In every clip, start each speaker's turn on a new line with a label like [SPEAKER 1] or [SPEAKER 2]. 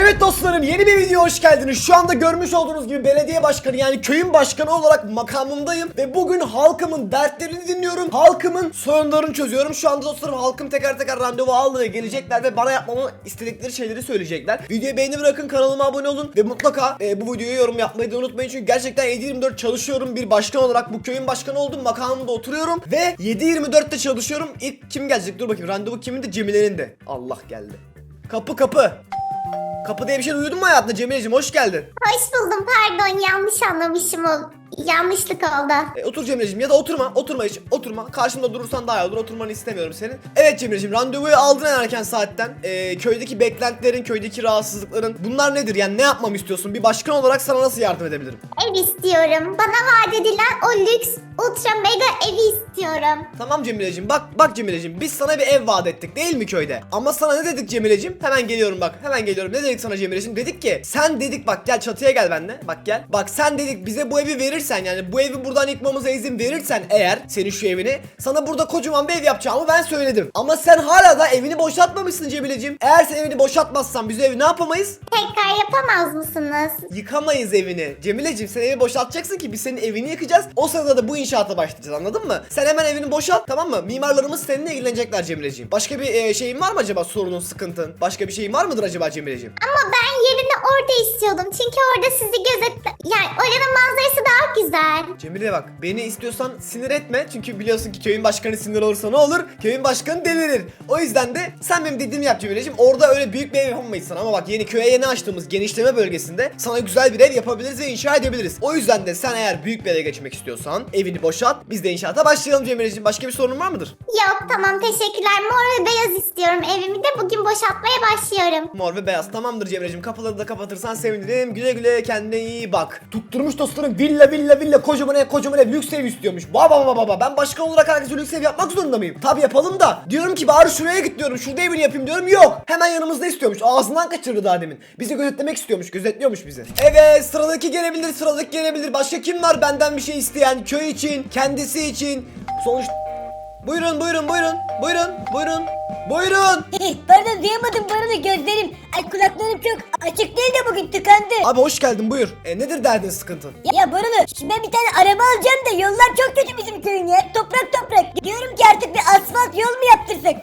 [SPEAKER 1] Evet dostlarım yeni bir video hoş geldiniz. Şu anda görmüş olduğunuz gibi belediye başkanı yani köyün başkanı olarak makamımdayım. Ve bugün halkımın dertlerini dinliyorum. Halkımın sorunlarını çözüyorum. Şu anda dostlarım halkım teker teker randevu aldı ve gelecekler ve bana yapmamı istedikleri şeyleri söyleyecekler. Videoya beğeni bırakın kanalıma abone olun ve mutlaka e, bu videoya yorum yapmayı da unutmayın. Çünkü gerçekten 7-24 çalışıyorum bir başkan olarak. Bu köyün başkanı oldum makamımda oturuyorum ve 7-24'te çalışıyorum. İlk kim gelecek dur bakayım randevu kimin de Cemile'nin de. Allah geldi. Kapı kapı. Kapı diye bir şey duydun mu hayatında Cemile'cim hoş geldin.
[SPEAKER 2] Hoş buldum pardon yanlış anlamışım o yanlışlık oldu.
[SPEAKER 1] E, otur Cemile'cim ya da oturma oturma hiç oturma. Karşımda durursan daha iyi olur oturmanı istemiyorum senin. Evet Cemile'cim randevuyu aldın en erken saatten. E, köydeki beklentilerin, köydeki rahatsızlıkların bunlar nedir? Yani ne yapmamı istiyorsun? Bir başkan olarak sana nasıl yardım edebilirim?
[SPEAKER 2] Ev istiyorum. Bana vaat edilen o lüks ultra mega evi istiyorum.
[SPEAKER 1] Tamam Cemile'cim bak bak Cemile'cim biz sana bir ev vaat ettik değil mi köyde? Ama sana ne dedik Cemile'cim? Hemen geliyorum bak hemen geliyorum. Ne dedik sana Cemile'cim? Dedik ki sen dedik bak gel çatıya gel benimle. Bak gel. Bak sen dedik bize bu evi verirsen yani bu evi buradan yıkmamıza izin verirsen eğer senin şu evini sana burada kocaman bir ev yapacağımı ben söyledim. Ama sen hala da evini boşaltmamışsın Cemile'cim. Eğer sen evini boşaltmazsan biz evi ne yapamayız?
[SPEAKER 2] Tekrar yapamaz mısınız?
[SPEAKER 1] Yıkamayız evini. Cemile'cim sen evi boşaltacaksın ki biz senin evini yıkacağız. O sırada da bu inşaata başlayacağız anladın mı? Sen hemen evini boşalt tamam mı? Mimarlarımız seninle ilgilenecekler Cemile'ciğim. Başka bir e, şeyin var mı acaba sorunun, sıkıntın? Başka bir şeyin var mıdır acaba Cemile'cim?
[SPEAKER 2] Ama ben yerini orada istiyordum. Çünkü orada sizi gözet... Yani oranın manzarası daha güzel.
[SPEAKER 1] Cemile bak beni istiyorsan sinir etme. Çünkü biliyorsun ki köyün başkanı sinir olursa ne olur? Köyün başkanı delirir. O yüzden de sen benim dediğimi yap Cemile'cim. Orada öyle büyük bir ev yapamayız sana ama bak yeni köye yeni açtığımız genişleme bölgesinde sana güzel bir ev yapabiliriz ve inşa edebiliriz. O yüzden de sen eğer büyük bir eve geçmek istiyorsan evini boşalt. Biz de inşaata başlayalım Cemile'cim. Başka bir sorun var mıdır?
[SPEAKER 2] Yok tamam teşekkürler. Mor ve beyaz istiyorum. Evimi de bugün boşaltmaya başlıyorum.
[SPEAKER 1] Mor ve beyaz tamamdır Cemre'cim kapıları da kapatırsan sevinirim güle güle kendine iyi bak Tutturmuş dostlarım villa villa villa kocaman ev kocaman ev lüks ev istiyormuş. Baba baba baba ben başkan olarak herkese lüks ev yapmak zorunda mıyım? Tabi yapalım da. Diyorum ki bari şuraya git diyorum. Şurada evini yapayım diyorum. Yok. Hemen yanımızda istiyormuş. Ağzından kaçırdı daha demin. Bizi gözetlemek istiyormuş gözetliyormuş bizi. Evet sıradaki gelebilir sıradaki gelebilir. Başka kim var benden bir şey isteyen? Köy için kendisi için. Sonuç Buyurun buyurun buyurun buyurun buyurun buyurun
[SPEAKER 3] Pardon duyamadım pardon gözlerim. Ay kulaklarım çok açık değil de bugün tıkandı.
[SPEAKER 1] Abi hoş geldin buyur e, Nedir derdin sıkıntın?
[SPEAKER 3] Ya Borulu şimdi ben bir tane araba alacağım da yollar çok kötü bizim köyün ya. Toprak toprak. Diyorum ki artık bir asfalt yol mu yaptırsak?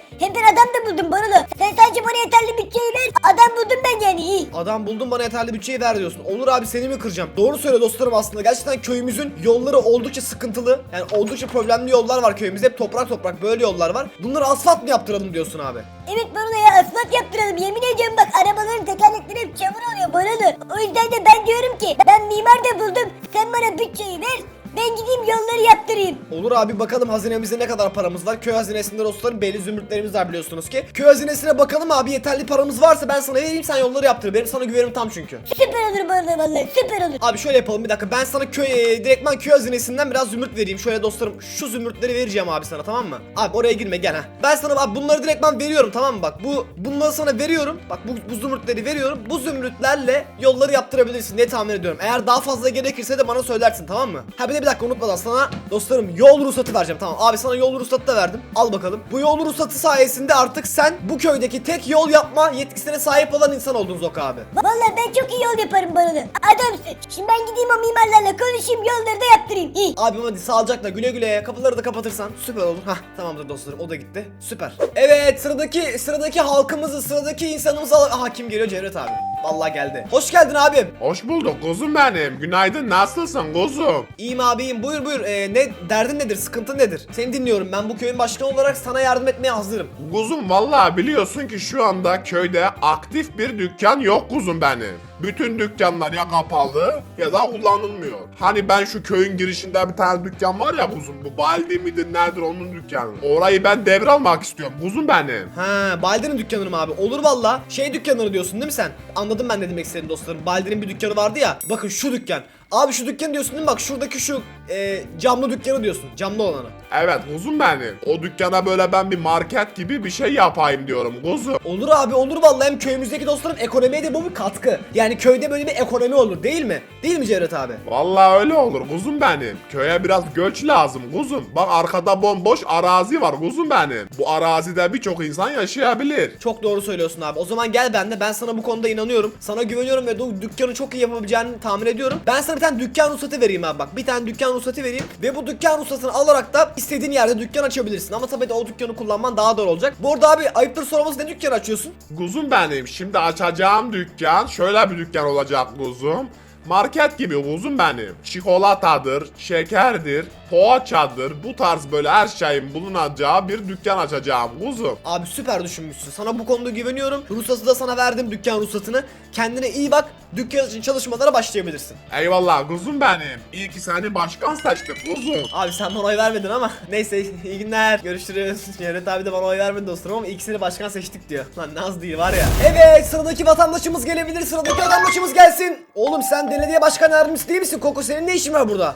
[SPEAKER 3] Adam buldum bana yeterli bütçeyi ver
[SPEAKER 1] diyorsun. Olur abi seni mi kıracağım? Doğru söyle dostlarım aslında. Gerçekten köyümüzün yolları oldukça sıkıntılı. Yani oldukça problemli yollar var köyümüzde. Hep toprak toprak böyle yollar var. Bunları asfalt mı yaptıralım diyorsun abi?
[SPEAKER 3] Evet Borulu ya asfalt yaptıralım. Yemin ediyorum bak arabaların tekerlekleri hep çamur oluyor Borulu. O yüzden de ben diyorum ki ben mimar da buldum. Sen bana bütçeyi ver. Ben gideyim yolları yaptırayım.
[SPEAKER 1] Olur abi bakalım hazinemizde ne kadar paramız var. Köy hazinesinde dostlarım belli zümrütlerimiz var biliyorsunuz ki. Köy hazinesine bakalım abi yeterli paramız varsa ben sana vereyim sen yolları yaptır. Benim sana güvenim tam çünkü.
[SPEAKER 3] Süper olur Borulu vallahi süper olur.
[SPEAKER 1] Abi şöyle yapalım bir dakika ben sana köy e, direktman köy hazinesinden biraz zümrüt vereyim. Şöyle dostlarım şu zümrütleri vereceğim abi sana tamam mı? Abi oraya girme gel ha. Ben sana abi bunları direktman veriyorum tamam mı? Bak bu bunları sana veriyorum. Bak bu, bu zümrütleri veriyorum. Bu zümrütlerle yolları yaptırabilirsin diye tahmin ediyorum. Eğer daha fazla gerekirse de bana söylersin tamam mı? Ha bir de bir dakika unutmadan sana dostlarım yol ruhsatı vereceğim tamam. Abi sana yol ruhsatı da verdim. Al bakalım. Bu yol ruhsatı sayesinde artık sen bu köydeki tek yol yapma yetkisine sahip olan insan oldun Zoka abi.
[SPEAKER 3] Vallahi ben çok iyi yol yaparım Borulu. Adamsın. Şimdi ben gideyim o mimarlarla konuşayım yolları da yaptırayım. İyi.
[SPEAKER 1] Abim hadi sağlıcakla güle güle kapıları da kapatırsan süper olur. Hah tamamdır dostlarım o da gitti. Süper. Evet sıradaki sıradaki halkımızı sıradaki insanımızı al- Aha kim geliyor Cevdet abi. Vallahi geldi. Hoş geldin abim.
[SPEAKER 4] Hoş bulduk kuzum benim. Günaydın nasılsın kuzum?
[SPEAKER 1] İyiyim abiyim buyur buyur. Ee, ne derdin nedir sıkıntın nedir? Seni dinliyorum ben bu köyün başkanı olarak sana yardım etmeye hazırım.
[SPEAKER 4] Kuzum vallahi biliyorsun ki şu anda köyde aktif bir dükkan yok kuzum benim. Bütün dükkanlar ya kapalı ya da kullanılmıyor. Hani ben şu köyün girişinde bir tane dükkan var ya kuzum bu Baldi midir nedir onun dükkanı. Orayı ben devralmak istiyorum kuzum benim.
[SPEAKER 1] Ha Baldir'in dükkanını mı abi? Olur valla. Şey dükkanını diyorsun değil mi sen? Anladım ben ne demek istediğini dostlarım. Baldir'in bir dükkanı vardı ya. Bakın şu dükkan. Abi şu dükkan diyorsun değil mi? Bak şuradaki şu e, camlı dükkanı diyorsun. Camlı olanı.
[SPEAKER 4] Evet kuzum benim. O dükkana böyle ben bir market gibi bir şey yapayım diyorum kuzum.
[SPEAKER 1] Olur abi olur vallahi hem köyümüzdeki dostlarım ekonomiye de bu bir katkı. Yani köyde böyle bir ekonomi olur değil mi? Değil mi Cevdet abi?
[SPEAKER 4] Vallahi öyle olur kuzum benim. Köye biraz göç lazım kuzum. Bak arkada bomboş arazi var kuzum benim. Bu arazide birçok insan yaşayabilir.
[SPEAKER 1] Çok doğru söylüyorsun abi. O zaman gel ben de. Ben sana bu konuda inanıyorum. Sana güveniyorum ve bu dükkanı çok iyi yapabileceğini tahmin ediyorum. Ben sana bir tane dükkan ruhsatı vereyim abi bak. Bir tane dükkan ruhsatı vereyim. Ve bu dükkan ruhsatını alarak da istediğin yerde dükkan açabilirsin. Ama tabii de o dükkanı kullanman daha doğru olacak. Bu arada abi ayıptır sorması ne dükkan açıyorsun?
[SPEAKER 4] Kuzum benim şimdi açacağım dükkan şöyle bir dükkan olacak kuzum. Market gibi kuzum benim. Çikolatadır, şekerdir, poğaçadır bu tarz böyle her şeyin bulunacağı bir dükkan açacağım kuzum.
[SPEAKER 1] Abi süper düşünmüşsün. Sana bu konuda güveniyorum. Ruhsatı da sana verdim dükkan ruhsatını. Kendine iyi bak. Dükkan için çalışmalara başlayabilirsin.
[SPEAKER 4] Eyvallah kuzum benim. İyi ki seni başkan seçtim kuzum.
[SPEAKER 1] Abi sen bana oy vermedin ama neyse iyi günler görüşürüz. Cevdet abi de bana oy vermedi dostum ama ikisini başkan seçtik diyor. Lan Naz değil var ya. Evet sıradaki vatandaşımız gelebilir sıradaki vatandaşımız gelsin. Oğlum sen belediye başkan yardımcısı değil misin? Koko senin ne işin var burada?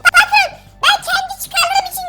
[SPEAKER 2] Ben kendi çıkarlarım için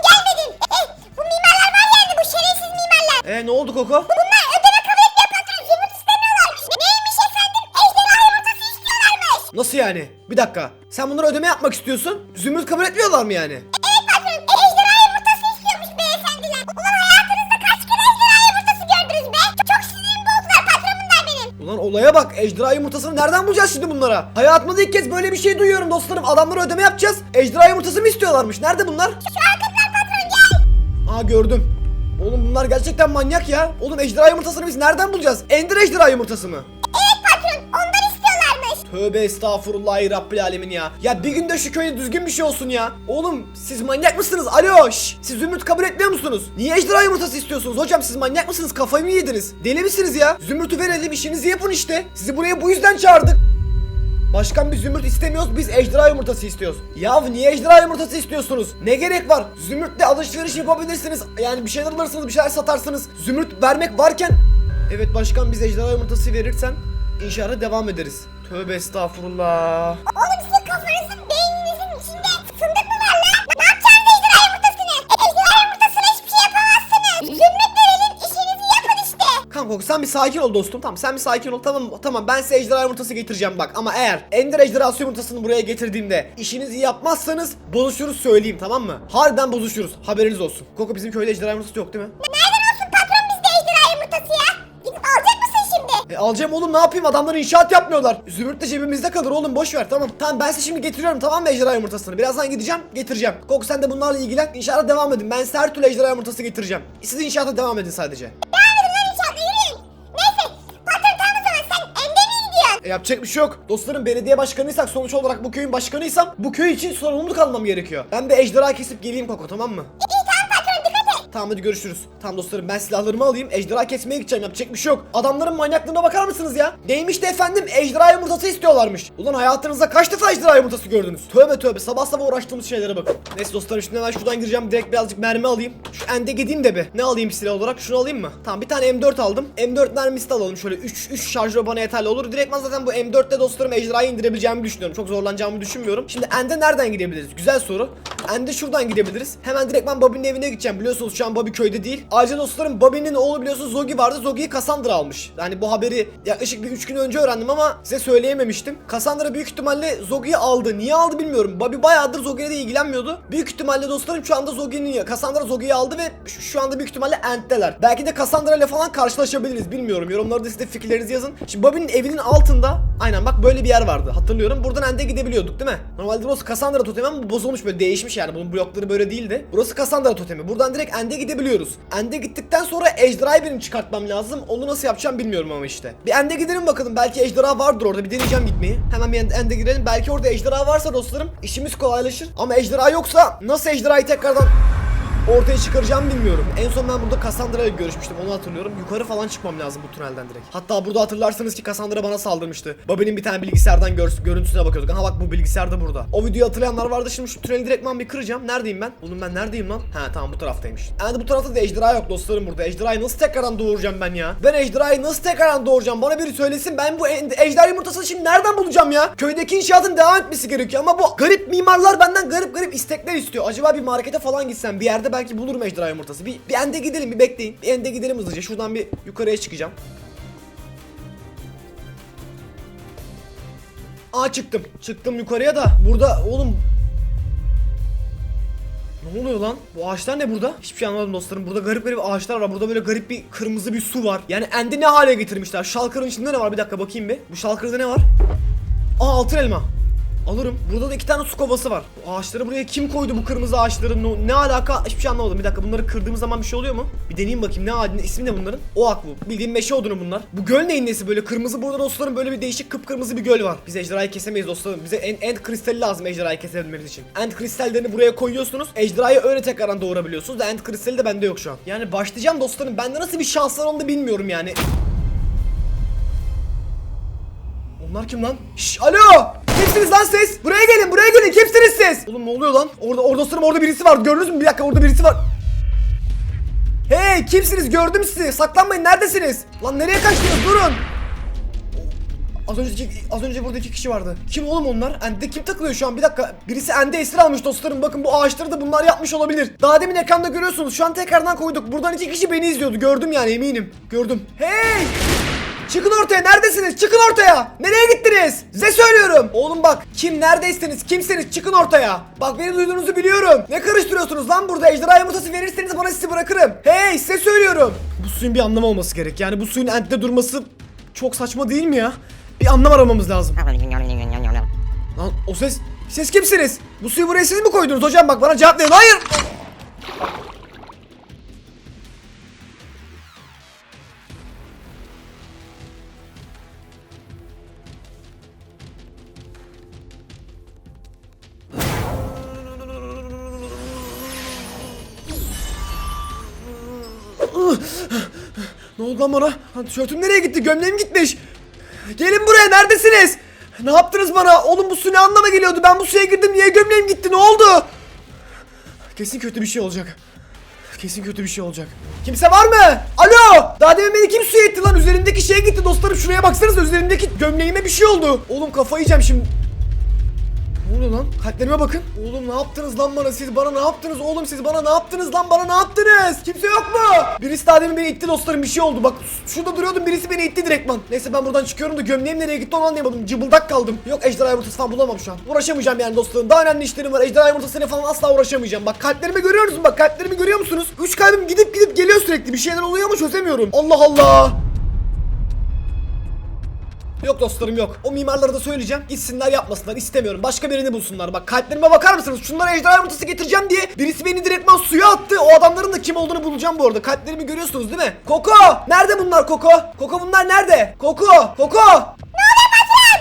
[SPEAKER 1] Nasıl yani? Bir dakika. Sen bunlara ödeme yapmak istiyorsun. Zümrüt kabul etmiyorlar mı yani?
[SPEAKER 2] Evet patron. Ejderha yumurtası istiyormuş beyefendiler. Ulan hayatınızda kaç kere ejderha yumurtası gördünüz be? Çok sinirimi bozdular patron bunlar benim.
[SPEAKER 1] Ulan olaya bak. Ejderha yumurtasını nereden bulacağız şimdi bunlara? Hayatımda ilk kez böyle bir şey duyuyorum dostlarım. Adamlara ödeme yapacağız. Ejderha yumurtası mı istiyorlarmış? Nerede bunlar?
[SPEAKER 2] Şu arkadılar patron gel.
[SPEAKER 1] Aa gördüm. Oğlum bunlar gerçekten manyak ya. Oğlum ejderha yumurtasını biz nereden bulacağız? Ender ejderha yumurtası mı? Tövbe estağfurullah rabbil alemin ya. Ya bir günde şu köyde düzgün bir şey olsun ya. Oğlum siz manyak mısınız? Alo şş. Siz zümrüt kabul etmiyor musunuz? Niye ejderha yumurtası istiyorsunuz? Hocam siz manyak mısınız? Kafayı mı yediniz? Deli misiniz ya? Zümrütü verelim işinizi yapın işte. Sizi buraya bu yüzden çağırdık. Başkan biz zümrüt istemiyoruz biz ejderha yumurtası istiyoruz. Ya niye ejderha yumurtası istiyorsunuz? Ne gerek var? Zümrütle alışveriş yapabilirsiniz. Yani bir şeyler alırsınız bir şeyler satarsınız. Zümrüt vermek varken... Evet başkan biz ejderha yumurtası verirsen inşaata devam ederiz. Tövbe estağfurullah.
[SPEAKER 2] Oğlum sizin kafanızın beyninizin içinde fındık mı var lan? Ne yapacaksınız ejderha yumurtasını? E, ejderha yumurtasına hiçbir şey yapamazsınız. Zümrüt verelim işinizi yapın işte.
[SPEAKER 1] Kanka sen bir sakin ol dostum. Tamam sen bir sakin ol. Tamam tamam ben size ejderha yumurtası getireceğim bak. Ama eğer Ender ejderhası yumurtasını buraya getirdiğimde işinizi yapmazsanız bozuşuruz söyleyeyim tamam mı? Harbiden bozuşuruz. Haberiniz olsun. Koko bizim köyde ejderha yumurtası yok değil mi?
[SPEAKER 2] Nereden
[SPEAKER 1] E alacağım oğlum ne yapayım adamlar inşaat yapmıyorlar. Zümrüt de cebimizde kalır oğlum boş ver tamam. Tamam ben size şimdi getiriyorum tamam mı ejderha yumurtasını. Birazdan gideceğim getireceğim. Koko sen de bunlarla ilgilen. İnşaata devam edin. Ben size her türlü ejderha yumurtası getireceğim. Siz inşaata devam edin sadece. E, yapacak bir şey yok. Dostlarım belediye başkanıysak sonuç olarak bu köyün başkanıysam bu köy için sorumluluk almam gerekiyor. Ben bir ejderha kesip geleyim Koko tamam mı?
[SPEAKER 2] Tamam
[SPEAKER 1] hadi görüşürüz. Tamam dostlarım ben silahlarımı alayım. Ejderha kesmeye gideceğim. Yapacak bir şey yok. Adamların manyaklığına bakar mısınız ya? Neymiş de efendim ejderha yumurtası istiyorlarmış. Ulan hayatınızda kaç defa ejderha yumurtası gördünüz? Tövbe tövbe sabah sabah uğraştığımız şeylere bakın. Neyse dostlarım şimdi hemen şuradan gireceğim. Direkt birazcık mermi alayım. Şu ende gideyim de bir. Ne alayım silah olarak? Şunu alayım mı? Tamam bir tane M4 aldım. M4 mermisi de alalım. Şöyle 3 3 şarjör bana yeterli olur. Direktman zaten bu M4'te dostlarım ejderhayı indirebileceğimi düşünüyorum. Çok zorlanacağımı düşünmüyorum. Şimdi Ende nereden gidebiliriz? Güzel soru. Ende şuradan gidebiliriz. Hemen direktman Bobby'nin evine gideceğim. Biliyorsunuz şu an Bobby köyde değil. Ayrıca dostlarım Bobby'nin oğlu biliyorsunuz Zogi vardı. Zogi'yi Cassandra almış. Yani bu haberi yaklaşık bir 3 gün önce öğrendim ama size söyleyememiştim. Cassandra büyük ihtimalle Zogi'yi aldı. Niye aldı bilmiyorum. Bobby bayağıdır Zogi'yle de ilgilenmiyordu. Büyük ihtimalle dostlarım şu anda Zogi'nin Cassandra Zogi'yi aldı ve şu, anda büyük ihtimalle Ent'teler. Belki de Cassandra ile falan karşılaşabiliriz. Bilmiyorum. Yorumlarda siz de fikirlerinizi yazın. Şimdi Bobby'nin evinin altında aynen bak böyle bir yer vardı. Hatırlıyorum. Buradan Ent'e gidebiliyorduk değil mi? Normalde burası Cassandra totemi ama bozulmuş böyle değişmiş yani. Bunun blokları böyle değildi. Burası Cassandra totemi. Buradan direkt End'e gidebiliyoruz. End'e gittikten sonra ejderhayı benim çıkartmam lazım. Onu nasıl yapacağım bilmiyorum ama işte. Bir End'e gidelim bakalım. Belki ejderha vardır orada. Bir deneyeceğim gitmeyi. Hemen bir End'e girelim. Belki orada ejderha varsa dostlarım işimiz kolaylaşır. Ama ejderha yoksa nasıl ejderhayı tekrardan ortaya çıkaracağımı bilmiyorum. En son ben burada Cassandra ile görüşmüştüm onu hatırlıyorum. Yukarı falan çıkmam lazım bu tünelden direkt. Hatta burada hatırlarsanız ki Cassandra bana saldırmıştı. Bobby'nin bir tane bilgisayardan gör görüntüsüne bakıyorduk. Aha bak bu bilgisayar da burada. O videoyu hatırlayanlar vardı. Şimdi şu tüneli direktman bir kıracağım. Neredeyim ben? Oğlum ben neredeyim lan? Ha tamam bu taraftaymış. Yani bu tarafta da ejderha yok dostlarım burada. Ejderhayı nasıl tekrardan doğuracağım ben ya? Ben ejderhayı nasıl tekrardan doğuracağım? Bana biri söylesin. Ben bu en- ejder yumurtasını şimdi nereden bulacağım ya? Köydeki inşaatın devam etmesi gerekiyor ama bu garip mimarlar benden garip garip istekler istiyor. Acaba bir markete falan gitsem bir yerde belki bulurum ejderha yumurtası. Bir, bir ende gidelim bir bekleyin. Bir ende gidelim hızlıca. Şuradan bir yukarıya çıkacağım. Aa çıktım. Çıktım yukarıya da. Burada oğlum ne oluyor lan? Bu ağaçlar ne burada? Hiçbir şey anlamadım dostlarım. Burada garip garip ağaçlar var. Burada böyle garip bir kırmızı bir su var. Yani endi ne hale getirmişler? Şalkırın içinde ne var? Bir dakika bakayım bir. Bu şalkırda ne var? Aa altın elma. Alırım. Burada da iki tane su kovası var. Bu ağaçları buraya kim koydu bu kırmızı ağaçları? Ne, ne alaka? Hiçbir şey anlamadım. Bir dakika bunları kırdığımız zaman bir şey oluyor mu? Bir deneyeyim bakayım. Ne ağacı? ismi ne bunların? Oak bu. Bildiğim meşe odunu bunlar. Bu göl neyin nesi böyle? Kırmızı burada dostlarım böyle bir değişik kıpkırmızı bir göl var. Biz ejderhayı kesemeyiz dostlarım. Bize en, end kristali lazım ejderhayı kesebilmemiz için. End kristallerini buraya koyuyorsunuz. Ejderhayı öyle tekrardan doğurabiliyorsunuz. Da end kristali de bende yok şu an. Yani başlayacağım dostlarım. Bende nasıl bir şans var onu da bilmiyorum yani. Onlar kim lan? Şş, alo! Kimsiniz lan siz? Buraya gelin, buraya gelin. Kimsiniz siz? Oğlum ne oluyor lan? Orada orada dostlarım orada birisi var. Gördünüz mü? Bir dakika orada birisi var. Hey kimsiniz? Gördüm sizi. Saklanmayın. Neredesiniz? Lan nereye kaçtınız? Durun. Az önce az önce burada iki kişi vardı. Kim oğlum onlar? Ende kim takılıyor şu an? Bir dakika. Birisi Ende esir almış dostlarım. Bakın bu ağaçları da bunlar yapmış olabilir. Daha demin ekranda görüyorsunuz. Şu an tekrardan koyduk. Buradan iki kişi beni izliyordu. Gördüm yani eminim. Gördüm. Hey! Çıkın ortaya neredesiniz? Çıkın ortaya. Nereye gittiniz? Size söylüyorum. Oğlum bak kim neredeyseniz kimseniz çıkın ortaya. Bak beni duyduğunuzu biliyorum. Ne karıştırıyorsunuz lan burada? Ejderha yumurtası verirseniz bana sizi bırakırım. Hey size söylüyorum. Bu suyun bir anlamı olması gerek. Yani bu suyun entte durması çok saçma değil mi ya? Bir anlam aramamız lazım. Lan o ses... Ses kimsiniz? Bu suyu buraya siz mi koydunuz hocam? Bak bana cevap verin. Hayır. Ne oldu lan bana? Tişörtüm nereye gitti? Gömleğim gitmiş. Gelin buraya neredesiniz? Ne yaptınız bana? Oğlum bu su ne anlama geliyordu? Ben bu suya girdim niye gömleğim gitti? Ne oldu? Kesin kötü bir şey olacak. Kesin kötü bir şey olacak. Kimse var mı? Alo! Daha demin beni kim suya etti lan? Üzerimdeki şeye gitti dostlarım. Şuraya baksanıza üzerimdeki gömleğime bir şey oldu. Oğlum kafayı yiyeceğim şimdi. Ne oluyor lan? Kalplerime bakın. Oğlum ne yaptınız lan bana? Siz bana ne yaptınız? Oğlum siz bana ne yaptınız lan? Bana ne yaptınız? Kimse yok mu? Birisi daha demin beni itti dostlarım. Bir şey oldu. Bak şurada duruyordum. Birisi beni itti direktman. Neyse ben buradan çıkıyorum da gömleğim nereye gitti onu anlayamadım. Cıbıldak kaldım. Yok ejderha yumurtası falan bulamam şu an. Uğraşamayacağım yani dostlarım. Daha önemli işlerim var. Ejderha yumurtasıyla falan asla uğraşamayacağım. Bak kalplerimi görüyorsunuz mu? Bak kalplerimi görüyor musunuz? Üç kalbim gidip gidip geliyor sürekli. Bir şeyler oluyor ama çözemiyorum. Allah Allah. Yok dostlarım yok. O mimarlara da söyleyeceğim. Gitsinler yapmasınlar. istemiyorum. Başka birini bulsunlar. Bak kalplerime bakar mısınız? Şunlara ejderha yumurtası getireceğim diye birisi beni direktman suya attı. O adamların da kim olduğunu bulacağım bu arada. Kalplerimi görüyorsunuz değil mi? Koko! Nerede bunlar Koko? Koko bunlar nerede? Koko! Koko!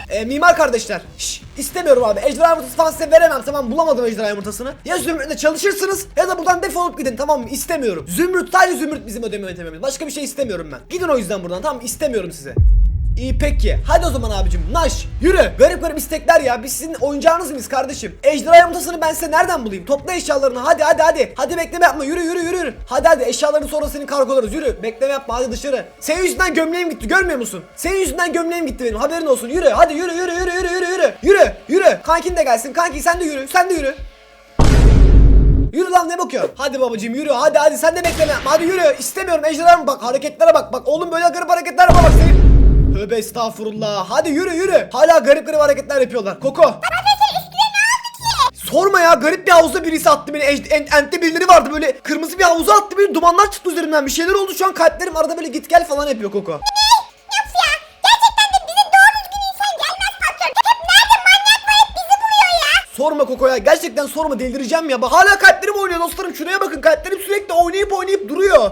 [SPEAKER 1] E, mimar kardeşler. Şş, istemiyorum abi. Ejderha yumurtası falan size veremem. Tamam bulamadım ejderha yumurtasını. Ya Zümrüt'le çalışırsınız ya da buradan defolup gidin tamam mı? İstemiyorum. Zümrüt sadece Zümrüt bizim ödeme yöntemimiz. Başka bir şey istemiyorum ben. Gidin o yüzden buradan tamam mı? İstemiyorum size. İyi peki. Hadi o zaman abicim. Naş. Yürü. Garip garip istekler ya. Biz sizin oyuncağınız mıyız kardeşim? Ejderha yumurtasını ben size nereden bulayım? Topla eşyalarını. Hadi hadi hadi. Hadi bekleme yapma. Yürü yürü yürü. Hadi hadi eşyalarını sonra senin kargolarız. Yürü. Bekleme yapma. Hadi dışarı. Senin yüzünden gömleğim gitti. Görmüyor musun? Senin yüzünden gömleğim gitti benim. Haberin olsun. Yürü. Hadi yürü yürü yürü yürü yürü yürü. Yürü. Yürü. Kankin de gelsin. Kanki sen de yürü. Sen de yürü. Yürü lan ne bakıyorsun? Hadi babacığım yürü hadi hadi sen de bekleme yapma hadi yürü istemiyorum ejderha bak hareketlere bak bak oğlum böyle garip hareketler yapma bak senin Tövbe estağfurullah. Hadi yürü yürü. Hala garip garip hareketler yapıyorlar. Koko. Sorma ya. Garip bir havuzda birisi attı beni. Ej- en, Ent'te birileri vardı. Böyle kırmızı bir havuza attı beni. Dumanlar çıktı üzerimden. Bir şeyler oldu. Şu an kalplerim arada böyle git gel falan yapıyor Koko. Sorma Koko ya. Gerçekten sorma. Delireceğim ya. Bak hala kalplerim oynuyor dostlarım. Şuraya bakın. Kalplerim sürekli oynayıp oynayıp duruyor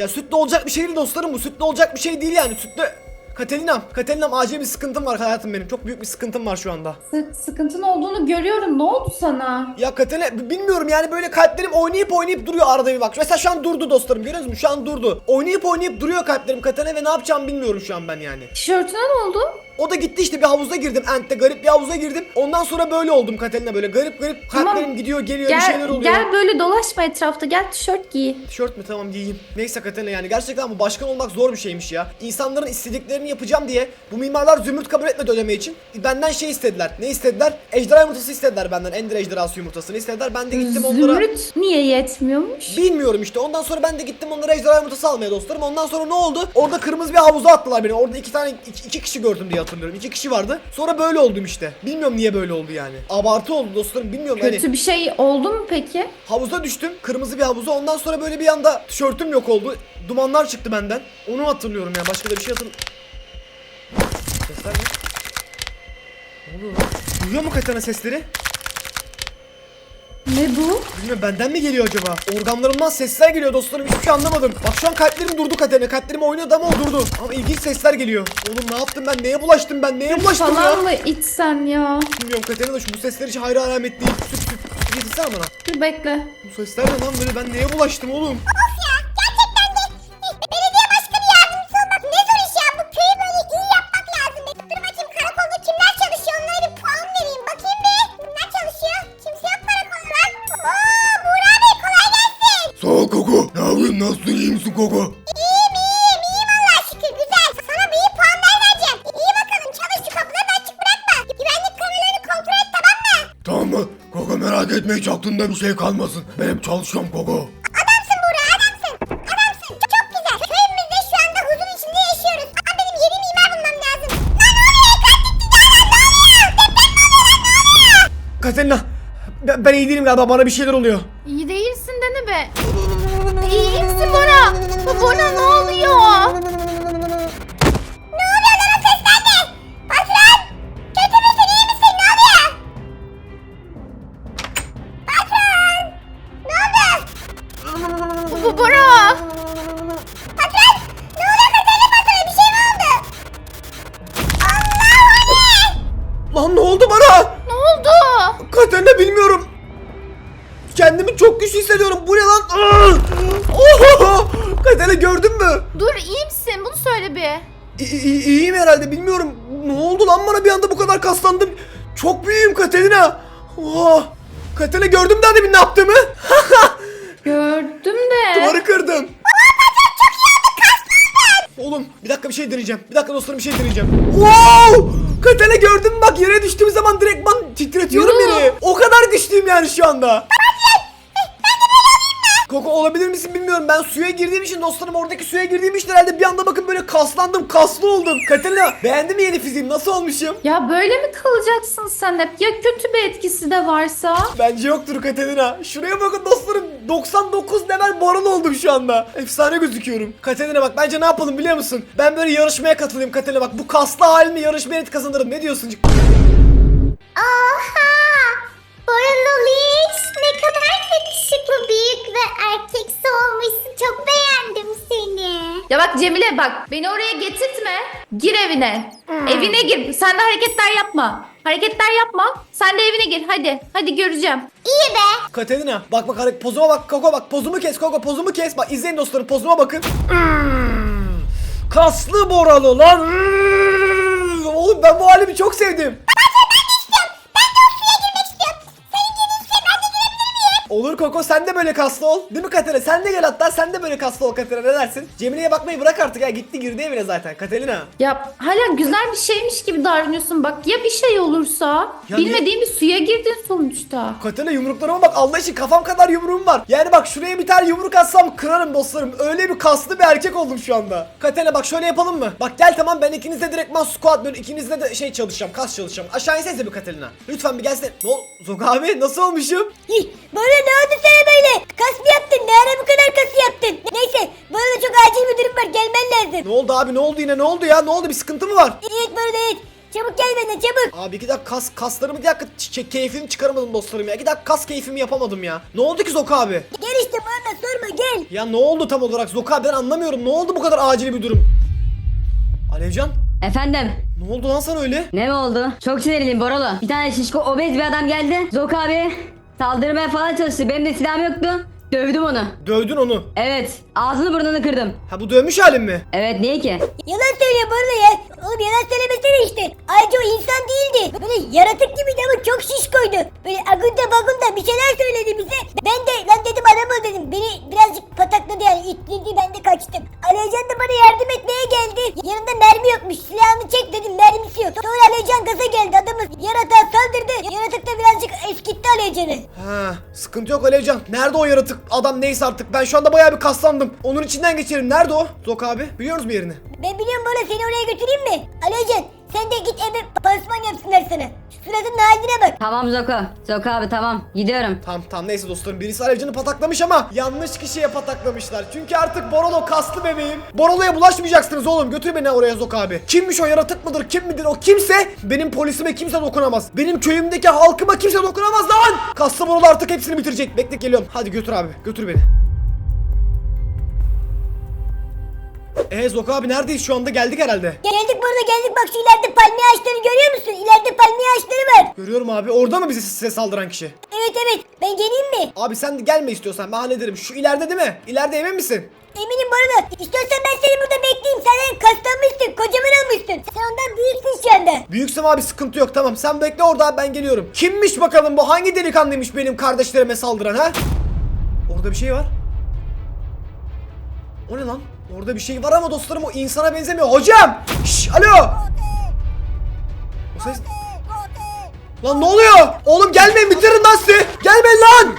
[SPEAKER 1] Ya sütle olacak bir şey değil dostlarım bu sütle olacak bir şey değil yani sütle Katelinam, Katelinam acil bir sıkıntım var hayatım benim. Çok büyük bir sıkıntım var şu anda.
[SPEAKER 5] Sı- sıkıntın olduğunu görüyorum. Ne oldu sana?
[SPEAKER 1] Ya Katerina bilmiyorum yani böyle kalplerim oynayıp oynayıp duruyor arada bir bak. Mesela şu an durdu dostlarım görüyor musunuz? Şu an durdu. Oynayıp oynayıp duruyor kalplerim Katerina ve ne yapacağımı bilmiyorum şu an ben yani.
[SPEAKER 5] Tişörtüne ne oldu?
[SPEAKER 1] O da gitti işte bir havuza girdim. Ent'te garip bir havuza girdim. Ondan sonra böyle oldum Katerina böyle garip garip
[SPEAKER 5] Tamam.
[SPEAKER 1] kalplerim gidiyor geliyor bir şeyler
[SPEAKER 5] Gel,
[SPEAKER 1] oluyor.
[SPEAKER 5] gel böyle dolaşma etrafta. Gel tişört giy.
[SPEAKER 1] Tişört mü tamam giyeyim. Neyse Katerina yani gerçekten bu başkan olmak zor bir şeymiş ya. İnsanların istediklerini yapacağım diye bu mimarlar zümrüt kabul etmedi ödeme için. Benden şey istediler. Ne istediler? Ejderha yumurtası istediler benden. Ender ejderhası yumurtasını istediler. Ben de gittim onlara.
[SPEAKER 5] Zümrüt niye yetmiyormuş?
[SPEAKER 1] Bilmiyorum işte. Ondan sonra ben de gittim onlara ejderha yumurtası almaya dostlarım. Ondan sonra ne oldu? Orada kırmızı bir havuza attılar beni. Orada iki tane iki, iki kişi gördüm diye hatırlıyorum. İki kişi vardı. Sonra böyle oldum işte. Bilmiyorum niye böyle oldu yani. Abartı oldu dostlarım. Bilmiyorum.
[SPEAKER 5] Kötü bir şey oldu mu peki?
[SPEAKER 1] Havuza düştüm. Kırmızı bir havuza. Ondan sonra böyle bir anda tişörtüm yok oldu. Dumanlar çıktı benden. Onu hatırlıyorum ya. Başka da bir şey hatırlamıyorum. Sesler ne? Ne oluyor lan? Duyuyor mu Katana sesleri?
[SPEAKER 5] Ne bu?
[SPEAKER 1] Bilmiyorum benden mi geliyor acaba? Organlarımdan sesler geliyor dostlarım hiçbir şey anlamadım. Bak şu an kalplerim durdu Katana. Kalplerim oynuyordu ama o durdu. Ama ilginç sesler geliyor. Oğlum ne yaptım ben? Neye bulaştım ben? Neye bulaştım ya?
[SPEAKER 5] Falan mı içsen ya?
[SPEAKER 1] Bilmiyorum Katana da şu bu sesler hiç hayra alamet değil. Süt süt. Getirsene bana.
[SPEAKER 5] Dur bekle.
[SPEAKER 1] Bu sesler ne lan böyle ben neye bulaştım oğlum?
[SPEAKER 2] Gerçekten
[SPEAKER 1] Koko?
[SPEAKER 2] İyiyim iyiyim iyiyim Allah'a şükür güzel. Sana bir iyi puanlar vereceğim. İyi bakalım çalış şu kapıları da açık bırakma. Güvenlik kameralarını kontrol et tamam mı?
[SPEAKER 1] Tamam mı? Koko merak etme hiç aklında bir şey kalmasın. Ben hep çalışıyorum Koko.
[SPEAKER 2] Adamsın Buğra adamsın. Adamsın. Çok güzel. Köyümüzde şu anda huzur içinde yaşıyoruz. Ama benim yeni mimar bulmam lazım. Lan ne oluyor? Kalp gitti ya lan ne oluyor? Deprem mi oluyor lan ne oluyor?
[SPEAKER 1] Katerina ben, ben iyi değilim galiba bana bir şeyler oluyor.
[SPEAKER 5] İyi değilsin dene be. İyi misin Bora? Bora ne oluyor?
[SPEAKER 2] Bir
[SPEAKER 1] dakika bir şey deneyeceğim. Bir dakika dostlarım bir şey deneyeceğim. Wow! Katana gördün mü bak yere düştüğüm zaman direktman titretiyorum
[SPEAKER 5] Yuh!
[SPEAKER 1] O kadar güçlüyüm yani şu anda. Koko olabilir misin bilmiyorum. Ben suya girdiğim için dostlarım oradaki suya girdiğim için herhalde bir anda bakın böyle kaslandım, kaslı oldum. Katerina beğendin mi yeni fiziğim? Nasıl olmuşum?
[SPEAKER 5] Ya böyle mi kalacaksın sen hep? Ya kötü bir etkisi de varsa?
[SPEAKER 1] Bence yoktur Katerina. Şuraya bakın dostlarım. 99 level baron oldum şu anda. Efsane gözüküyorum. Katerina bak bence ne yapalım biliyor musun? Ben böyle yarışmaya katılayım Katerina bak. Bu kaslı halimi yarışmaya net kazanırım. Ne diyorsun?
[SPEAKER 2] Oha! Boraloliç ne kadar yakışıklı büyük ve erkeksi olmuşsun. Çok beğendim seni.
[SPEAKER 5] Ya bak Cemile bak beni oraya getirtme. Gir evine. Evine gir. Sen de hareketler yapma. Hareketler yapma. Sen de evine gir. Hadi. Hadi göreceğim.
[SPEAKER 2] İyi be.
[SPEAKER 1] Katerina bak bak hareket pozuma bak Koko bak pozumu kes Koko pozumu kes. Bak izleyin dostlarım pozuma bakın. Hmm. Kaslı boralı lan. Hmm. Oğlum ben bu halimi çok sevdim. Olur Koko sen de böyle kaslı ol. Değil mi Katerina? Sen de gel hatta sen de böyle kaslı ol Katerina ne dersin? Cemile'ye bakmayı bırak artık ya gitti girdi evine zaten Katerina.
[SPEAKER 5] Ya hala güzel bir şeymiş gibi davranıyorsun. Bak ya bir şey olursa?
[SPEAKER 1] Ya
[SPEAKER 5] Bilmediğin bir suya girdin sonuçta.
[SPEAKER 1] Katerina yumruklarıma bak Allah için kafam kadar yumruğum var. Yani bak şuraya bir tane yumruk atsam kırarım dostlarım. Öyle bir kaslı bir erkek oldum şu anda. Katerina bak şöyle yapalım mı? Bak gel tamam ben ikinizle direktman squat böyle ikinizle de şey çalışacağım kas çalışacağım. Aşağı insenize bir Katerina. Lütfen bir gelsene. Ne ol? Zog abi nasıl olmuşum?
[SPEAKER 3] Ih, Bana ne oldu sana böyle? Kas mı yaptın? Ne ara bu kadar kası yaptın? Neyse bana da çok acil bir durum var gelmen lazım.
[SPEAKER 1] Ne oldu abi ne oldu yine ne oldu ya ne oldu bir sıkıntı mı var?
[SPEAKER 3] Evet bana evet. Çabuk gel benden çabuk.
[SPEAKER 1] Abi iki dakika kas, kaslarımı bir dakika ç- keyfimi çıkaramadım dostlarım ya. İki dakika kas keyfimi yapamadım ya. Ne oldu ki Zok abi?
[SPEAKER 3] Gel işte bana sorma gel.
[SPEAKER 1] Ya ne oldu tam olarak Zok abi ben anlamıyorum. Ne oldu bu kadar acil bir durum? Alevcan?
[SPEAKER 6] Efendim
[SPEAKER 1] Ne oldu lan sana öyle?
[SPEAKER 6] ne mi oldu? Çok sinirliyim Borolo. Bir tane şişko obez bir adam geldi. Zok abi saldırmaya falan çalıştı. Benim de silahım yoktu. Dövdüm onu.
[SPEAKER 1] Dövdün onu.
[SPEAKER 6] Evet ağzını burnunu kırdım.
[SPEAKER 1] Ha bu dövmüş halin mi?
[SPEAKER 6] Evet niye ki?
[SPEAKER 3] Yalan söylüyor bu arada ya. Oğlum yalan söylemesene işte. Ayrıca o insan değildi. Böyle yaratık gibiydi ama çok şişkoydu. Böyle agunda bagunda bir şeyler söyledi bize. Ben de lan dedim arama dedim. Beni birazcık patakladı yani itledi ben de kaçtım. Aleycan da bana yardım etmeye geldi. Yanında mermi yokmuş. Silahını çek dedim mermisi yok. Sonra Aleycan gaza geldi adamı yaratığa saldırdı. Yaratık da birazcık eskitti Aleycan'ı.
[SPEAKER 1] Ha, sıkıntı yok Alevcan. Nerede o yaratık adam neyse artık. Ben şu anda bayağı bir kaslandım. Onun içinden geçerim. Nerede o? Zok abi. Biliyoruz mu yerini?
[SPEAKER 3] Ben biliyorum böyle seni oraya götüreyim mi? Aleycan sen de git eve pansuman yapsınlar sana. Şu suratının haline bak.
[SPEAKER 6] Tamam Zoko. Zoko abi tamam gidiyorum.
[SPEAKER 1] Tamam tamam neyse dostlarım birisi Alevcan'ı pataklamış ama yanlış kişiye pataklamışlar. Çünkü artık Borolo kaslı bebeğim. Borolo'ya bulaşmayacaksınız oğlum götür beni oraya Zok abi. Kimmiş o yaratık mıdır kim midir o kimse benim polisime kimse dokunamaz. Benim köyümdeki halkıma kimse dokunamaz lan. Kaslı Borolo artık hepsini bitirecek. Bekle geliyorum. Hadi götür abi götür beni. Eee Zok abi neredeyiz şu anda geldik herhalde.
[SPEAKER 3] Geldik burada geldik bak şu ileride palmiye ağaçlarını görüyor musun? İleride palmiye ağaçları var.
[SPEAKER 1] Görüyorum abi orada mı bize size saldıran kişi?
[SPEAKER 3] Evet evet ben geleyim mi?
[SPEAKER 1] Abi sen de gelme istiyorsan ben hallederim. Şu ileride değil mi? İleride emin misin?
[SPEAKER 3] Eminim bana İstiyorsan ben seni burada bekleyeyim. Sen kaslanmışsın kocaman olmuşsun. Sen ondan büyüksün şu anda.
[SPEAKER 1] Büyüksem abi sıkıntı yok tamam sen bekle orada ben geliyorum. Kimmiş bakalım bu hangi delikanlıymış benim kardeşlerime saldıran ha? Orada bir şey var. O ne lan? Orada bir şey var ama dostlarım o insana benzemiyor. Hocam! Şş, alo! O ses... Lan ne oluyor? Oğlum gelmeyin bitirin lan sizi. Gelmeyin lan.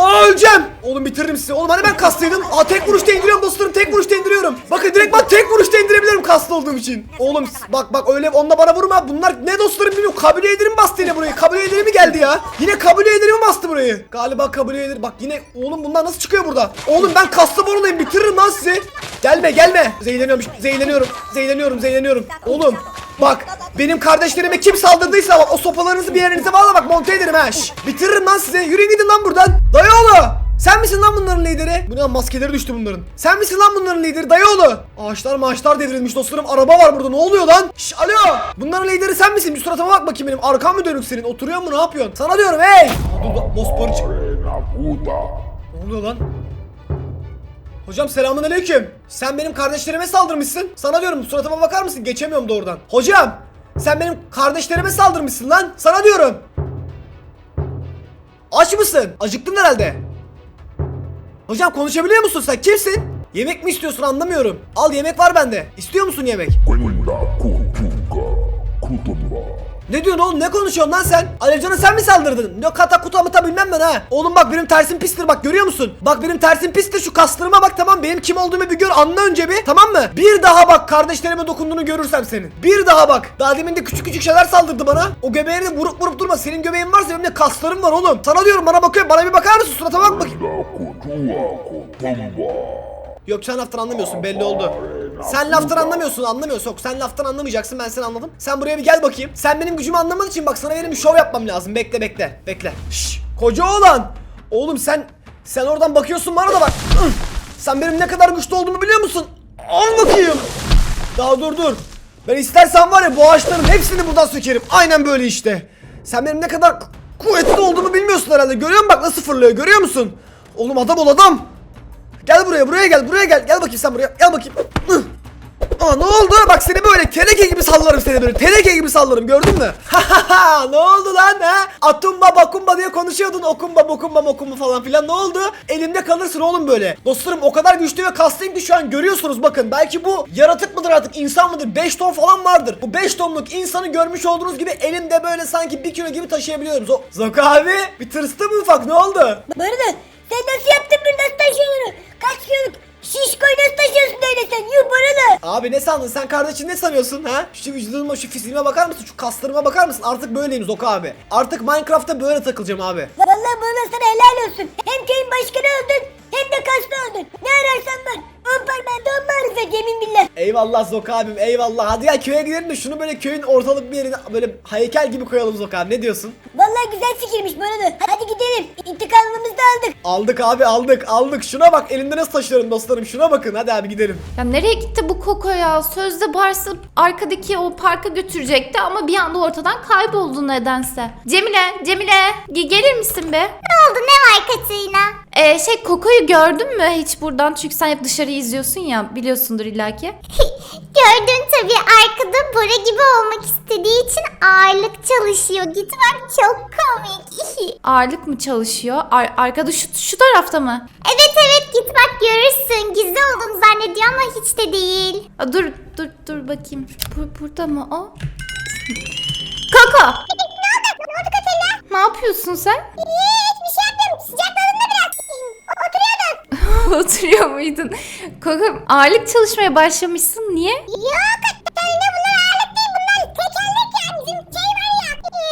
[SPEAKER 1] Aa öleceğim. Oğlum bitiririm sizi. Oğlum hani ben kaslıydım. Aa tek vuruşta indiriyorum dostlarım. Tek vuruşta indiriyorum. Bakın direkt bak tek vuruşta indirebilirim kaslı olduğum için. Oğlum bak bak öyle onunla bana vurma. Bunlar ne dostlarım bilmiyorum. Kabile ederim bastı yine burayı. Kabile ederi mi geldi ya? Yine kabile ederi mi bastı burayı? Galiba kabile ederi. Bak yine oğlum bunlar nasıl çıkıyor burada? Oğlum ben kaslı boruluyum. Bitiririm lan sizi. Gelme gelme. Zehirleniyorum. Zehirleniyorum. Zehirleniyorum. Zehirleniyorum. Oğlum Bak benim kardeşlerime kim saldırdıysa bak o sopalarınızı bir yerinize bağla bak monte ederim ha. Bitiririm lan size. Yürüyün gidin lan buradan. Dayıoğlu. Sen misin lan bunların lideri? Bu ne lan maskeleri düştü bunların. Sen misin lan bunların lideri dayıoğlu? Ağaçlar maaşlar devrilmiş dostlarım. Araba var burada ne oluyor lan? Şş alo. Bunların lideri sen misin? Bir suratıma bak bakayım benim. Arkam mı dönük senin? Oturuyor mu ne yapıyorsun? Sana diyorum hey. Aa, dur dur Bosporu çık. Ne oluyor lan? Hocam selamun aleyküm. Sen benim kardeşlerime saldırmışsın. Sana diyorum suratıma bakar mısın? Geçemiyorum da oradan. Hocam sen benim kardeşlerime saldırmışsın lan. Sana diyorum. Aç mısın? Acıktın herhalde. Hocam konuşabiliyor musun sen? Kimsin? Yemek mi istiyorsun anlamıyorum. Al yemek var bende. İstiyor musun yemek? Ne diyorsun oğlum ne konuşuyorsun lan sen? Alevcan'a sen mi saldırdın? Yok kata kuta mıta bilmem ben ha. Oğlum bak benim tersim pistir bak görüyor musun? Bak benim tersim pistir şu kaslarıma bak tamam benim kim olduğumu bir gör anla önce bir tamam mı? Bir daha bak kardeşlerime dokunduğunu görürsem senin. Bir daha bak. Daha demin de küçük küçük şeyler saldırdı bana. O göbeğini de vurup vurup durma. Senin göbeğin varsa benim de kaslarım var oğlum. Sana diyorum bana bakıyor bana bir bakar mısın suratına bak bakayım. Yok sen laftan anlamıyorsun belli oldu. Sen laftan anlamıyorsun anlamıyorsun. Yok sen laftan anlamayacaksın ben seni anladım. Sen buraya bir gel bakayım. Sen benim gücümü anlaman için bak sana benim bir şov yapmam lazım. Bekle bekle bekle. Şşş koca oğlan. Oğlum sen sen oradan bakıyorsun bana da bak. Sen benim ne kadar güçlü olduğumu biliyor musun? Al bakayım. Daha dur dur. Ben istersen var ya bu ağaçların hepsini buradan sökerim. Aynen böyle işte. Sen benim ne kadar kuvvetli olduğumu bilmiyorsun herhalde. Görüyor musun bak nasıl fırlıyor görüyor musun? Oğlum adam ol adam. Gel buraya buraya gel buraya gel. Gel bakayım sen buraya. Gel bakayım. Aa ne oldu? Bak seni böyle teneke gibi sallarım seni böyle. Teneke gibi sallarım gördün mü? Ne oldu lan ha? Atumba bakumba diye konuşuyordun. Okumba bokumba mokumba falan filan. Ne oldu? Elimde kalırsın oğlum böyle. Dostlarım o kadar güçlü ve kaslıyım ki şu an görüyorsunuz bakın. Belki bu yaratık mıdır artık insan mıdır? 5 ton falan vardır. Bu 5 tonluk insanı görmüş olduğunuz gibi elimde böyle sanki 1 kilo gibi taşıyabiliyorum. Zo Zoka abi bir tırstı mı ufak ne oldu?
[SPEAKER 3] Bu arada sen nasıl yaptın bunu nasıl taşıyorsun? Kaç kiloluk şişkoyu nasıl taşıyorsun öyle sen? Da.
[SPEAKER 1] Abi ne sandın sen kardeşin ne sanıyorsun ha? Şu vücuduma şu fiziğime bakar mısın? Şu kaslarıma bakar mısın? Artık böyleyim Zoka abi. Artık Minecraft'ta böyle takılacağım abi.
[SPEAKER 3] Vallahi bana sana helal olsun. Hem köyün başkanı oldun hem de kaslı oldun. Ne ararsan var. On parmağı don marifet yemin billah.
[SPEAKER 1] Eyvallah Zoka abim eyvallah. Hadi gel köye gidelim de şunu böyle köyün ortalık bir yerine böyle heykel gibi koyalım Zoka abi. Ne diyorsun?
[SPEAKER 3] Vallahi güzel fikirmiş Borulu. Hadi gidelim. İntikamımızı da aldık.
[SPEAKER 1] Aldık abi aldık aldık. Şuna bak elinde nasıl taşıyorum dostlarım. Şuna bakın hadi abi gidelim.
[SPEAKER 5] Ya nereye gitti bu Koko ya? Sözde Bars'ı arkadaki o parka götürecekti ama bir anda ortadan kayboldu nedense. Cemile, Cemile ge- gelir misin be?
[SPEAKER 2] Ne oldu ne var Katerina?
[SPEAKER 5] Ee, şey Koko'yu gördün mü hiç buradan? Çünkü sen hep dışarıyı izliyorsun ya biliyorsundur illaki.
[SPEAKER 2] Gördün tabii arkada Bora gibi olmak istediği için ağırlık çalışıyor. Git bak çok komik.
[SPEAKER 5] Ağırlık mı çalışıyor? Ar- arkada şu, şu tarafta mı?
[SPEAKER 2] evet evet git bak görürsün. Gizli olduğunu zannediyor ama hiç de değil.
[SPEAKER 5] Aa, dur dur dur bakayım. Bu- burada mı o? Koko!
[SPEAKER 2] Ne oldu? Ne oldu Katerina?
[SPEAKER 5] Ne yapıyorsun sen?
[SPEAKER 2] Hiç
[SPEAKER 5] Oturuyor muydun? Koko ağırlık çalışmaya başlamışsın. Niye?
[SPEAKER 2] Yok Katerina bunlar ağırlık değil. Bunlar tekerlek yani. Bizim şey var ya. e,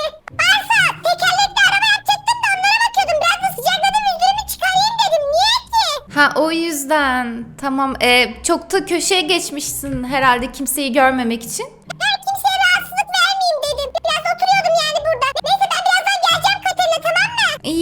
[SPEAKER 2] Varsa tekerlekli araba yapacaktım da onlara bakıyordum. Biraz da sıcakladım. Üzerimi çıkarayım dedim. Niye ki?
[SPEAKER 5] Ha o yüzden. Tamam. Ee, çok da köşeye geçmişsin herhalde kimseyi görmemek için.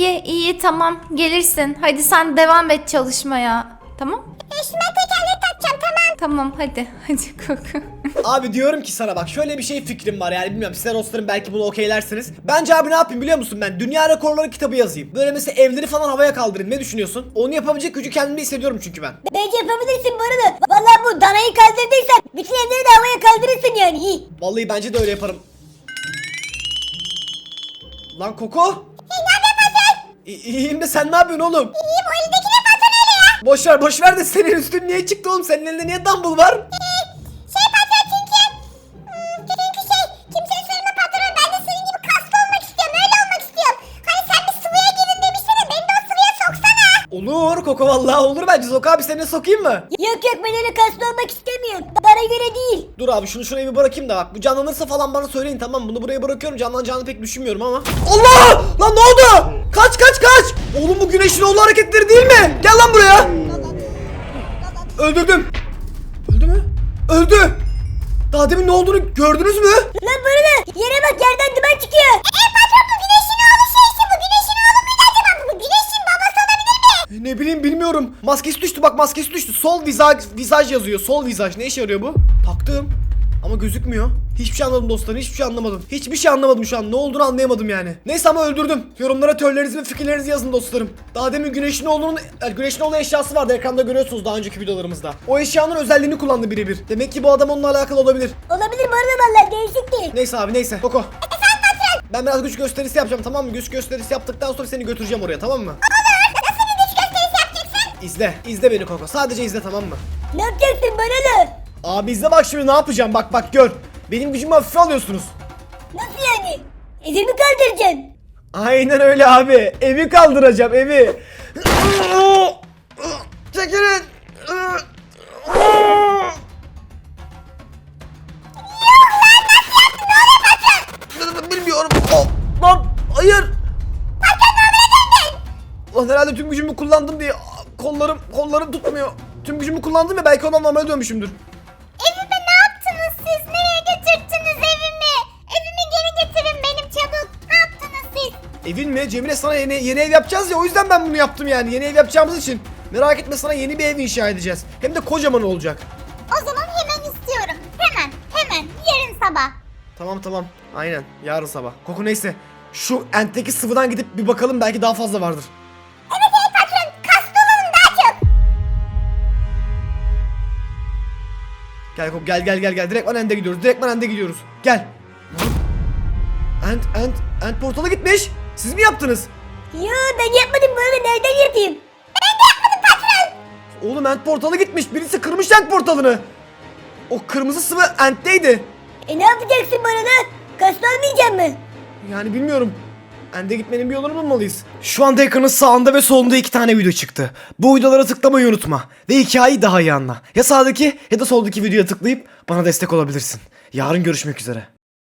[SPEAKER 5] İyi iyi tamam gelirsin. Hadi sen devam et çalışmaya. Tamam?
[SPEAKER 2] E, ben tekerleği takacağım tamam.
[SPEAKER 5] Tamam hadi. Hadi Koko.
[SPEAKER 1] Abi diyorum ki sana bak şöyle bir şey fikrim var yani bilmiyorum sizler dostlarım belki bunu okeylersiniz. Bence abi ne yapayım biliyor musun ben dünya rekorları kitabı yazayım. Böyle mesela evleri falan havaya kaldırayım ne düşünüyorsun? Onu yapabilecek gücü kendimde hissediyorum çünkü ben.
[SPEAKER 3] Bence yapabilirsin Borulu. Vallahi bu danayı kaldırdıysan bütün evleri de havaya kaldırırsın yani. Hi.
[SPEAKER 1] Vallahi bence de öyle yaparım. Lan Koko? İ- İyiyim de sen ne yapıyorsun oğlum?
[SPEAKER 2] İyi bu elindeki ne patron öyle ya?
[SPEAKER 1] Boş ver boş ver de senin üstün niye çıktı oğlum? Senin elinde niye dumbbell var?
[SPEAKER 2] Şey patron çünkü. Hmm, çünkü şey kimsenin sorunu patron. Ben de senin gibi kaslı olmak istiyorum. Öyle olmak istiyorum. Hani sen bir sıvıya girin demiştin de beni de o sıvıya soksana.
[SPEAKER 1] Olur Koko vallahi olur bence. Zok abi seni sokayım mı?
[SPEAKER 3] Yok yok ben öyle kaslı olmak istemiyorum. Bana göre değil.
[SPEAKER 1] Dur abi şunu şuraya bir bırakayım da bak. Bu canlanırsa falan bana söyleyin tamam mı? Bunu buraya bırakıyorum. Canlanacağını pek düşünmüyorum ama. Allah! Lan ne oldu? Kaç kaç kaç! Oğlum bu güneşin oğlu hareketleri değil mi? Gel lan buraya. Öldürdüm. Öldü mü? Öldü. Daha demin ne olduğunu gördünüz mü?
[SPEAKER 3] Lan Borulu yere bak yerden duman çıkıyor.
[SPEAKER 2] E patron bu güneşin oğlu
[SPEAKER 1] Ne bileyim bilmiyorum. Maskesi düştü bak maskesi düştü. Sol vizaj, vizaj yazıyor. Sol vizaj. Ne işe yarıyor bu? Taktım. Ama gözükmüyor. Hiçbir şey anlamadım dostlarım. Hiçbir şey anlamadım. Hiçbir şey anlamadım şu an. Ne olduğunu anlayamadım yani. Neyse ama öldürdüm. Yorumlara teorilerinizi ve fikirlerinizi yazın dostlarım. Daha demin Güneş'in oğlunun e, Güneş'in oğlu eşyası vardı. Ekranda görüyorsunuz daha önceki videolarımızda. O eşyanın özelliğini kullandı birebir. Demek ki bu adam onunla alakalı olabilir.
[SPEAKER 3] Olabilir Borulu vallahi değişikti.
[SPEAKER 1] Neyse abi neyse. Koko. Ben biraz güç gösterisi yapacağım tamam mı? Güç gösterisi yaptıktan sonra seni götüreceğim oraya tamam mı?
[SPEAKER 2] Nasıl
[SPEAKER 1] İzle. İzle beni Koko. Sadece izle tamam mı?
[SPEAKER 3] Ne yapacaksın Borulu?
[SPEAKER 1] Abi izle bak şimdi ne yapacağım bak bak gör. Benim gücümü hafife alıyorsunuz.
[SPEAKER 3] Nasıl yani? Evimi kaldıracaksın.
[SPEAKER 1] Aynen öyle abi. Evi kaldıracağım evi. Çekilin. Bilmiyorum. Oh, Lan hayır. Lan herhalde tüm gücümü kullandım diye kollarım kollarım tutmuyor. Tüm gücümü kullandım ya belki ondan normale dönmüşümdür.
[SPEAKER 2] Evime ne yaptınız siz? Nereye götürttünüz evimi? Evimi geri getirin benim çabuk. Ne yaptınız siz?
[SPEAKER 1] Evin mi? Cemile sana yeni, yeni ev yapacağız ya o yüzden ben bunu yaptım yani. Yeni ev yapacağımız için. Merak etme sana yeni bir ev inşa edeceğiz. Hem de kocaman olacak.
[SPEAKER 2] O zaman hemen istiyorum. Hemen, hemen. Yarın sabah.
[SPEAKER 1] Tamam tamam. Aynen. Yarın sabah. Koku neyse. Şu entteki sıvıdan gidip bir bakalım belki daha fazla vardır. Gel Koku gel gel gel gel. Direktman ende gidiyoruz. Direktman ende gidiyoruz. Gel. Lan. Ent ent ent portala gitmiş. Siz mi yaptınız?
[SPEAKER 3] Yo ben yapmadım Borulu nereden yapayım?
[SPEAKER 1] Oğlum ent portalı gitmiş. Birisi kırmış ent portalını. O kırmızı sıvı entteydi.
[SPEAKER 3] E ne yapacaksın Borulu? Kaslı olmayacak mı?
[SPEAKER 1] Yani bilmiyorum. Ende gitmenin bir yolunu bulmalıyız. Şu anda ekranın sağında ve solunda iki tane video çıktı. Bu videolara tıklamayı unutma. Ve hikayeyi daha iyi anla. Ya sağdaki ya da soldaki videoya tıklayıp bana destek olabilirsin. Yarın görüşmek üzere.